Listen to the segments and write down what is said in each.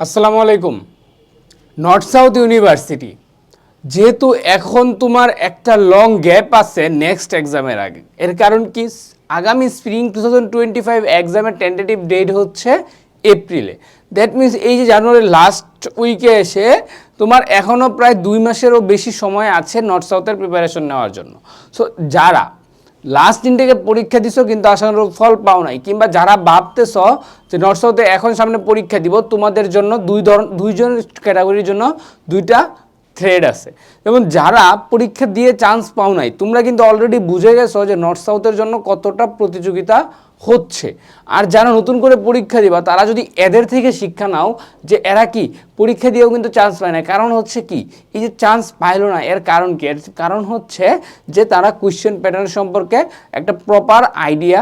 আসসালামু আলাইকুম। North south university যেহেতু এখন তোমার একটা লং গ্যাপ আছে নেক্সট এক্সামের আগে, এর কারণ কি? আগামী spring two thousand twenty five এক্সামের টেন্টেটিভ ডেট হচ্ছে এপ্রিলে দ্যাট মিনস এই যে জানুয়ারির লাস্ট উইকে এসে তোমার এখনও প্রায় দুই মাসেরও বেশি সময় আছে নর্থ সাউথের প্রিপারেশন নেওয়ার জন্য। সো যারা লাস্ট ইনটেকে পরীক্ষা দিছো, কিন্তু আশানুরূপ ফল পাও নাই। কিংবা যারা ভাবতেছ যে নর্থ এখন সামনে পরীক্ষা দিব, তোমাদের জন্য দুই ধরন দুইজন ক্যাটাগরির জন্য দুইটা থ্রেড আছে। এবং যারা পরীক্ষা দিয়ে চান্স পাও নাই, তোমরা কিন্তু অলরেডি বুঝে গেছো যে নর্থ সাউথের জন্য কতটা প্রতিযোগিতা হচ্ছে। আর যারা নতুন করে পরীক্ষা দিবা, তারা যদি এদের থেকে শিক্ষা নাও যে এরা কি, পরীক্ষা দিয়েও কিন্তু চান্স পায় না। কারণ হচ্ছে কি, এই যে চান্স পাইলো না, এর কারণ কি? এর কারণ হচ্ছে যে তারা কোয়েশ্চেন প্যাটার্ন সম্পর্কে একটা প্রপার আইডিয়া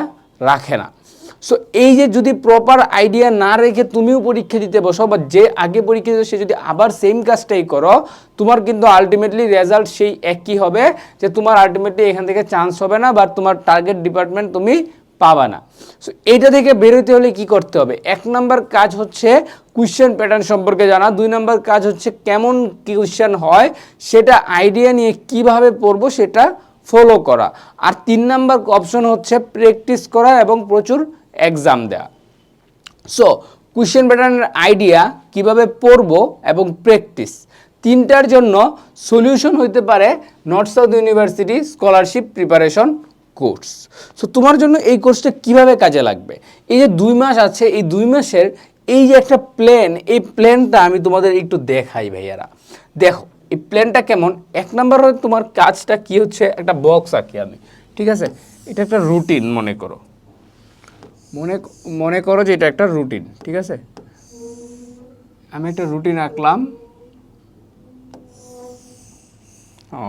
রাখে না। সো এই যে যদি প্রপার আইডিয়া না রেখে তুমিও পরীক্ষা দিতে বসো, বা যে আগে পরীক্ষা দিতে সে যদি আবার সেম কাজটাই করো, তোমার কিন্তু আলটিমেটলি রেজাল্ট সেই একই হবে, যে তোমার আলটিমেটলি এখান থেকে চান্স হবে না, বা তোমার টার্গেট ডিপার্টমেন্ট তুমি পাবা না। সো এইটা থেকে বেরোতে হলে কি করতে হবে? এক নাম্বার কাজ হচ্ছে কোয়েশ্চেন প্যাটার্ন সম্পর্কে জানা। দুই নাম্বার কাজ হচ্ছে কেমন কোয়েশ্চেন হয়, সেটা আইডিয়া নিয়ে কীভাবে পড়ব সেটা ফলো করা। আর তিন নাম্বার অপশন হচ্ছে প্র্যাকটিস করা এবং প্রচুর এক্সাম দেওয়া সো কোয়েশ্চেন প্যাটার্নের আইডিয়া কীভাবে পড়ব এবং প্র্যাকটিস তিনটার জন্য সলিউশন হইতে পারে north south university scholarship preparation course. So তোমার জন্য এই কোর্সটা কীভাবে কাজে লাগবে? এই যে দুই মাস আছে এই দুই মাসের এই যে একটা প্ল্যান এই প্ল্যানটা আমি তোমাদের একটু দেখাই ভাইয়ারা। দেখো এই প্ল্যানটা কেমন? এক নম্বর তোমার কাজটা কি হচ্ছে? একটা বক্স আঁকি আমি ঠিক আছে? এটা একটা রুটিন মনে করো। মনে মনে করো যে এটা একটা রুটিন ঠিক আছে? আমি একটা রুটিন আঁকলাম।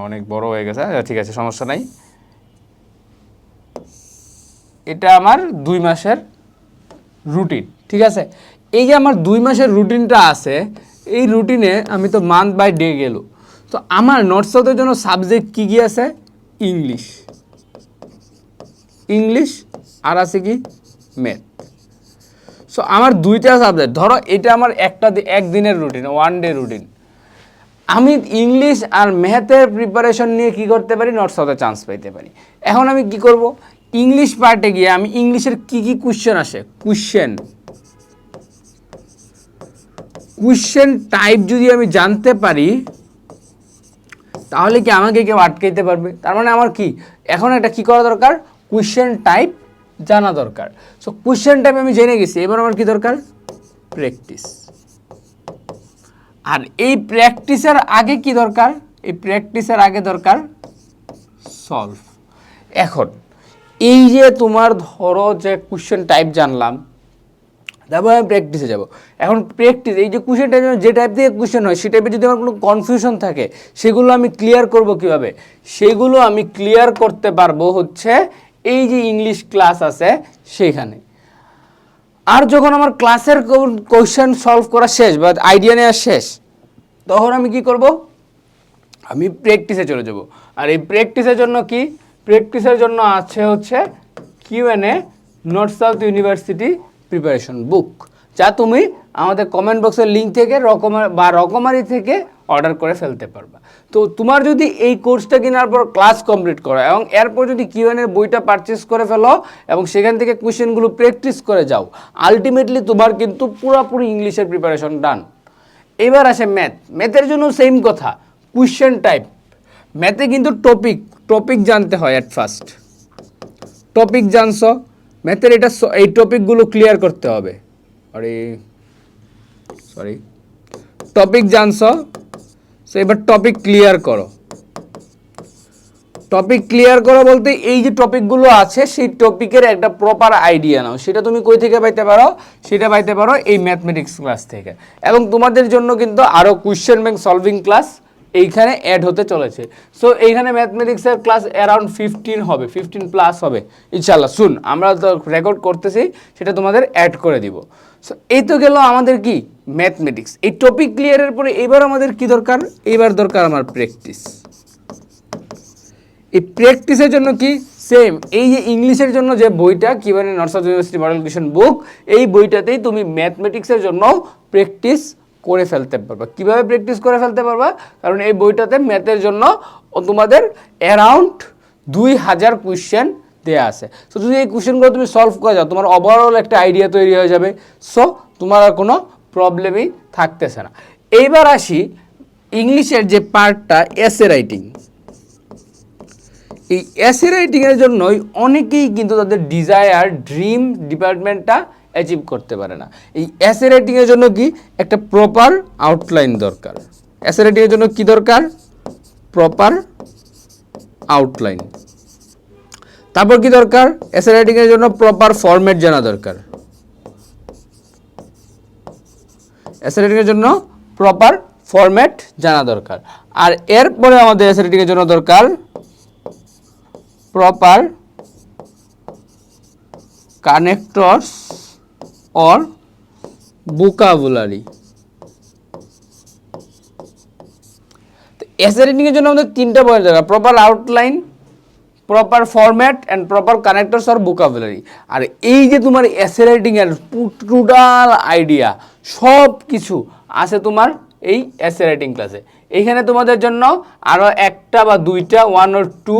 অনেক বড় হয়ে গেছে আচ্ছা, ঠিক আছে সমস্যা নাই। এটা আমার দুই মাসের রুটিন ঠিক আছে? এই যে আমার দুই মাসের রুটিনটা আছে, এই রুটিনে আমি তো মান্থ বাই ডে গেল। তো আমার নর্থ সাউথের জন্য সাবজেক্ট কী কী আছে? ইংলিশ ইংলিশ আর আছে কি? ম্যাথ সো আমার দুইটা সাবজেক্ট ধরো এটা আমার একটা একদিনের রুটিন ওয়ান ডে রুটিন আমি ইংলিশ আর ম্যাথের প্রিপারেশন নিয়ে কি করতে পারি? নর্থ সাউথে চান্স পাইতে পারি। এখন আমি কি করব? ইংলিশ পার্টে গিয়ে আমি ইংলিশের কি কি কোশ্চেন আসে? কোশ্চেন কোশ্চেন টাইপ যদি আমি জানতে পারি, তাহলে কি আমাকে কেউ আটকাইতে পারবে? তার মানে আমার কি? এখন একটা কি করা দরকার? কোশ্চেন টাইপ জানা দরকার। সো কোশ্চেন টাইপ আমি জেনে গেছি, এবার আমার কি দরকার? প্র্যাকটিস আর এই প্র্যাকটিসের আগে কি দরকার? এই প্র্যাকটিসের আগে দরকার সলভ এখন এই যে তোমার ধরো যে কোশ্চেন টাইপ জানলাম, তারপর আমি প্র্যাকটিসে যাব। এখন প্র্যাকটিস এই যে কোশ্চেন টাইপ যে টাইপ থেকে কোশ্চেন হয় সেই টাইপে যদি আমার কোনো কনফিউশন থাকে, সেগুলো আমি ক্লিয়ার করব কীভাবে? সেগুলো আমি ক্লিয়ার করতে পারব হচ্ছে এই যে ইংলিশ ক্লাস আছে সেইখানে। আর যখন আমার ক্লাসের কোশ্চেন সলভ করা শেষ বা আইডিয়া নেওয়া শেষ, তখন আমি কি করব? আমি প্র্যাকটিসে চলে যাব। আর এই প্র্যাকটিসের জন্য কি? প্র্যাকটিসের জন্য আছে হচ্ছে Q N north south university preparation book যা তুমি আমাদের কমেন্ট বক্সের লিঙ্ক থেকে রকমার বা রকমারি থেকে অর্ডার করে ফেলতে পারবা। তো তোমার যদি এই কোর্সটা কেনার পর ক্লাস কমপ্লিট করো এবং এরপর যদি কিউএন এর বইটা পারচেস করে ফেলো এবং সেখান থেকে কোশ্চেনগুলো প্র্যাকটিস করে যাও আলটিমেটলি তোমার কিন্তু পুরোপুরি ইংলিশের প্রিপারেশন ডান এবার আসে ম্যাথ ম্যাথের জন্য সেম কথা। কোশ্চেন টাইপ ম্যাথে কিন্তু টপিক টপিক জানতে হয় অ্যাট ফার্স্ট টপিক জানছো ম্যাথের এটা এই টপিকগুলো ক্লিয়ার করতে হবে। আরে সরি টপিক জানছো সো এবার টপিক ক্লিয়ার করো। টপিক ক্লিয়ার করো বলতে এই যে টপিকগুলো আছে, সেই টপিকের একটা প্রপার আইডিয়া নাও। সেটা তুমি কই থেকে পাইতে পারো? সেটা পাইতে পারো এই ম্যাথমেটিক্স ক্লাস থেকে। এবং তোমাদের জন্য কিন্তু আরও কোয়েশ্চেন ব্যাংক সলভিং ক্লাস এইখানে অ্যাড হতে চলেছে। সো এইখানে ম্যাথমেটিক্সের ক্লাস অ্যারাউন্ড ফিফটিন হবে ফিফটিন প্লাস হবে। ইনশাল্লাহ শুন, আমরা তো রেকর্ড করতেছি, সেটা তোমাদের অ্যাড করে দিব। সো এই তো গেল আমাদের কি? ম্যাথমেটিক্স এই টপিক ক্লিয়ারের পরে এবার আমাদের কি দরকার? এবার দরকার আমার প্র্যাকটিস এই প্র্যাকটিসের জন্য কি? সেম এই যে ইংলিশের জন্য যে বইটা কীভাবে north south university model question book এই বইটাতেই তুমি ম্যাথমেটিক্সের জন্য প্র্যাকটিস করে ফেলতে পারবা। কীভাবে প্র্যাকটিস করে ফেলতে পারবা? কারণ এই বইটাতে ম্যাথের জন্য তোমাদের অ্যারাউন্ড দুই হাজার কোয়েশ্চেন দেওয়া আছে। সো যদি এই কোয়েশ্চেনগুলো তুমি সলভ করে যাও, তোমার ওভারঅল একটা আইডিয়া তৈরি হয়ে যাবে। সো তোমার আর কোনো প্রবলেমই থাকতেছে না। এইবার আসি ইংলিশের যে পার্টটা এসে রাইটিং এই এসে রাইটিংয়ের জন্যই অনেকেই কিন্তু তাদের ডিজায়ার ড্রিম ডিপার্টমেন্টটা অ্যাচিভ করতে পারে না। এই এসে রাইটিংয়ের জন্য কি? একটা প্রপার আউটলাইন দরকার। এসে রাইটিংয়ের জন্য কি দরকার? প্রপার আউটলাইন তারপর কি দরকার? এসে রাইটিংয়ের জন্য প্রপার ফরম্যাট জানা দরকার। এসে রাইটিংয়ের জন্য প্রপার ফরম্যাট জানা দরকার। আর এরপরে আমাদের এসে রাইটিংয়ের জন্য দরকার প্রপার connectors or vocabulary. এসে রিডিং এর জন্য আমাদের তিনটা পয়েন্ট দরকার proper outline proper format and proper connectors R vocabulary আর এই যে তোমার এসে রাইটিং এর টোটাল আইডিয়া সব কিছু আছে তোমার এই এসে রাইটিং ক্লাসে এইখানে তোমাদের জন্য আরও একটা বা দুইটা ওয়ান ওর টু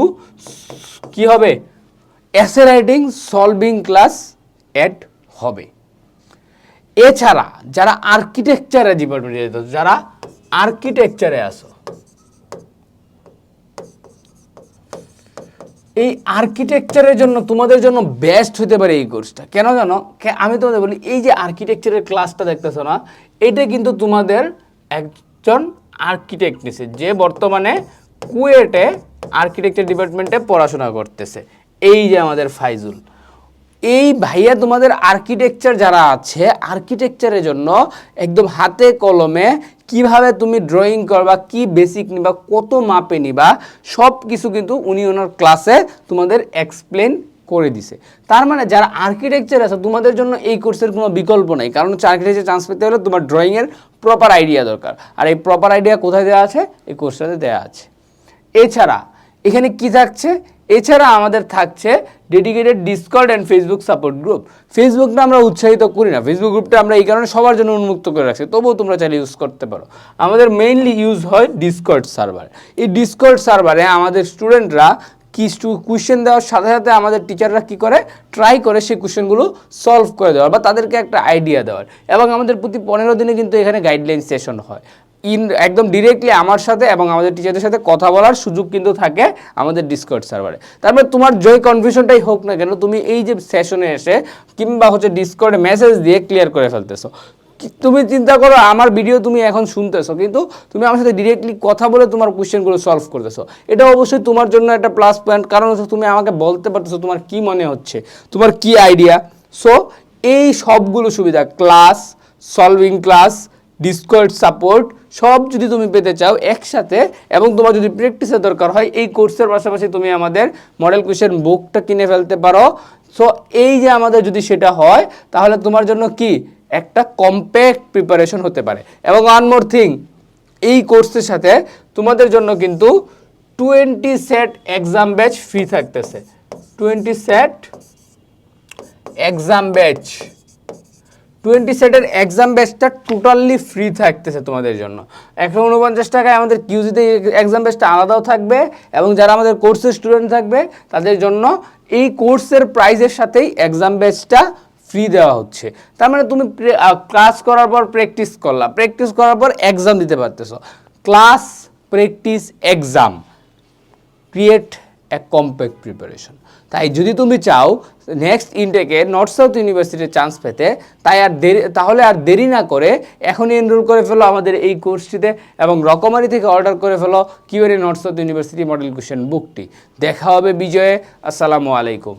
কি হবে? Essay writing solving class add হবে। এছাড়া যারা আর্কিটেকচারে ডিপার্টমেন্টে যেত, যারা আর্কিটেকচারে আসো, এই আর্কিটেকচারের জন্য তোমাদের জন্য বেস্ট হতে পারে এই কোর্সটা কেন জানো? আমি তোমাদের বলি, এই যে আর্কিটেকচারের ক্লাসটা দেখতেছো না, এটা কিন্তু তোমাদের একজন আর্কিটেক্ট নিছে, যে বর্তমানে কুয়েটে আর্কিটেকচার ডিপার্টমেন্টে পড়াশোনা করতেছে। এই যে আমাদের ফাইজুল। এই ভাইয়া তোমাদের আর্কিটেকচার যারা আছে আর্কিটেকচারের জন্য একদম হাতে কলমে কীভাবে তুমি ড্রয়িং করবা, কি বেসিক নিবা, কত মাপে নিবা সব কিছু কিন্তু উনি ওনার ক্লাসে তোমাদের এক্সপ্লেন করে দিছে। তার মানে যারা আর্কিটেকচার আছে, তোমাদের জন্য এই কোর্সের কোনো বিকল্প নেই। কারণ হচ্ছে আর্কিটেকচার চান্স পেতে হলে তোমার ড্রয়িংয়ের প্রপার আইডিয়া দরকার। আর এই প্রপার আইডিয়া কোথায় দেওয়া আছে? এই কোর্সটাতে দেওয়া আছে। এছাড়া, এখানে কি থাকছে? এছাড়া আমাদের থাকছে dedicated Discord and Facebook support group ফেসবুকটা আমরা উৎসাহিত করি না। ফেসবুক গ্রুপটা আমরা এই কারণে সবার জন্য উন্মুক্ত করে রাখছি। তবুও তোমরা চাইলে ইউজ করতে পারো। আমাদের মেইনলি ইউজ হয় ডিসকর্ড সার্ভার এই ডিসকর্ড সার্ভারে আমাদের স্টুডেন্টরা কি কোয়েশ্চেন দেওয়ার সাথে সাথে আমাদের টিচাররা কি করে? ট্রাই করে সেই কোয়েশ্চেনগুলো সলভ করে দেওয়ার বা তাদেরকে একটা আইডিয়া দেওয়ার। এবং আমাদের প্রতি পনেরো দিনে কিন্তু এখানে গাইডলাইন সেশন হয়। ইন, একদম ডিরেক্টলি আমার সাথে এবং আমাদের টিচারদের সাথে কথা বলার সুযোগ কিন্তু থাকে আমাদের ডিসকর্ড সার্ভারে তারপরে তোমার যে কনফিউশনটাই হোক না কেন, তুমি এই যে সেশনে এসে কিংবা হচ্ছে ডিসকর্ডে মেসেজ দিয়ে ক্লিয়ার করে ফেলতেছো। তুমি চিন্তা করো, আমার ভিডিও তুমি এখন শুনতেছো, কিন্তু তুমি আমার সাথে ডিরেক্টলি কথা বলে তোমার কোশ্চেনগুলো সলভ করতেছো। এটা অবশ্যই তোমার জন্য একটা প্লাস পয়েন্ট কারণ হচ্ছে তুমি আমাকে বলতে পারতেছো তোমার কি মনে হচ্ছে, তোমার কি আইডিয়া সো এই সবগুলো সুবিধা class solving class Discord support সব যদি তুমি পেতে চাও একসাথে এবং তোমার যদি প্র্যাকটিসের দরকার হয়, এই কোর্সের পাশাপাশি তুমি আমাদের মডেল কোয়েশ্চেন বুকটা কিনে ফেলতে পারো। সো এই যে আমাদের যদি সেটা হয়, তাহলে তোমার জন্য কি? একটা কম্প্যাক্ট প্রিপারেশন হতে পারে। এবং ওয়ান মোর থিং এই কোর্সের সাথে তোমাদের জন্য কিন্তু twenty set exam batch free থাকতেছে। Twenty set exam batch twenty সেটের এক্সাম ব্যাচটা টোটালি ফ্রি থাকতেছে তোমাদের জন্য। একশো উনপঞ্চাশ টাকায় আমাদের কিউজিতে এক্সাম ব্যাচটা আলাদাও থাকবে এবং যারা আমাদের কোর্সের স্টুডেন্ট থাকবে, তাদের জন্য এই কোর্সের প্রাইজের সাথেই এক্সাম ব্যাচটা ফ্রি দেওয়া হচ্ছে। তার মানে তুমি ক্লাস করার পর প্র্যাকটিস করলা। প্র্যাকটিস করার পর এক্সাম দিতে পারতেছো। Class practice exam create a compact preparation তাই যদি তুমি চাও নেক্সট ইনটেকে নর্থ সাউথ ইউনিভার্সিটির চান্স পেতে, তাই আর দেরি, তাহলে আর দেরি না করে এখনই এনরোল করে ফেলো আমাদের এই কোর্সটিতে এবং রকমারি থেকে অর্ডার করে ফেলো Q N A north south university model question বুকটি দেখা হবে বিজয়ে। আসসালামু আলাইকুম।